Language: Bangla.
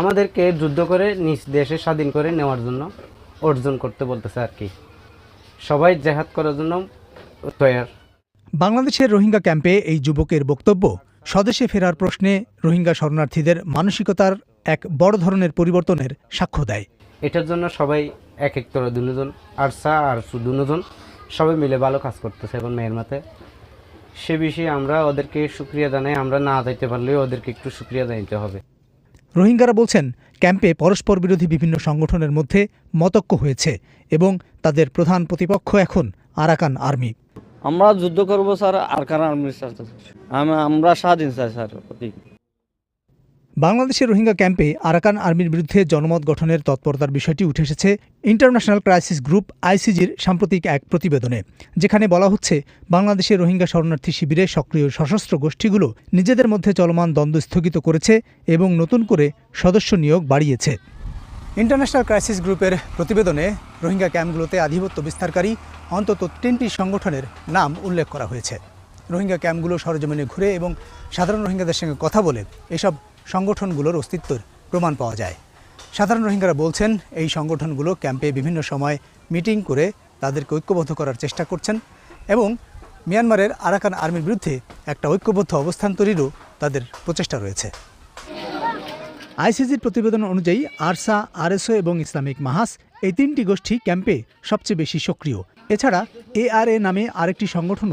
আমাদেরকে যুদ্ধ করে নিজ দেশে স্বাধীন করে নেওয়ার জন্য অর্জন করতে বলতেছে আর কি। সবাই জেহাদ করার জন্য তৈয়ার। বাংলাদেশের রোহিঙ্গা ক্যাম্পে এই যুবকের বক্তব্য স্বদেশে ফেরার প্রশ্নে রোহিঙ্গা শরণার্থীদের মানসিকতার এক বড় ধরনের পরিবর্তনের সাক্ষ্য দেয়। এটার জন্য সবাই এক এক করে দুজন আরসা আর দুজন সবাই মিলে ভালো কাজ করতেছে এখন মেয়ের মাথায়। সে বিষয়ে আমরা ওদেরকে সুক্রিয়া জানাই আমরা না যাইতে পারলেও ওদেরকে একটু সুক্রিয়া জানাইতে হবে। রোহিঙ্গারা বলছেন, ক্যাম্পে পরস্পর বিরোধী বিভিন্ন সংগঠনের মধ্যে মতক্য হয়েছে এবং তাদের প্রধান প্রতিপক্ষ এখন আরাকান আর্মি। আমরা যুদ্ধ করব স্যার, আরাকান আর্মির স্যার আমরা স্বাধীন স্যার স্যার বাংলাদেশের রোহিঙ্গা ক্যাম্পে আরাকান আর্মির বিরুদ্ধে জনমত গঠনের তৎপরতার বিষয়টি উঠে এসেছে ইন্টারন্যাশনাল ক্রাইসিস গ্রুপ আইসিজির সাম্প্রতিক এক প্রতিবেদনে, যেখানে বলা হচ্ছে, বাংলাদেশের রোহিঙ্গা শরণার্থী শিবিরে সক্রিয় সশস্ত্র গোষ্ঠীগুলো নিজেদের মধ্যে চলমান দ্বন্দ্ব স্থগিত করেছে এবং নতুন করে সদস্য নিয়োগ বাড়িয়েছে। ইন্টারন্যাশনাল ক্রাইসিস গ্রুপের প্রতিবেদনে রোহিঙ্গা ক্যাম্পগুলোতে আধিপত্য বিস্তারকারী অন্তত তিনটি সংগঠনের নাম উল্লেখ করা হয়েছে। রোহিঙ্গা ক্যাম্পগুলো সরজমিনে ঘুরে এবং সাধারণ রোহিঙ্গাদের সঙ্গে কথা বলে এসব সংগঠনগুলোর অস্তিত্বের প্রমাণ পাওয়া যায়। সাধারণ রোহিঙ্গারা বলছেন, এই সংগঠনগুলো ক্যাম্পে বিভিন্ন সময় মিটিং করে তাদেরকে ঐক্যবদ্ধ করার চেষ্টা করছেন এবং মিয়ানমারের আরাকান আর্মির বিরুদ্ধে একটা ঐক্যবদ্ধ অবস্থান তৈরিরও তাদের প্রচেষ্টা রয়েছে। আইসিজির প্রতিবেদন অনুযায়ী, আরসা, আরএসও এবং ইসলামিক মাহাস এই তিনটি গোষ্ঠী ক্যাম্পে সবচেয়ে বেশি সক্রিয়। এছাড়া এআরএ নামে আরেকটি সংগঠন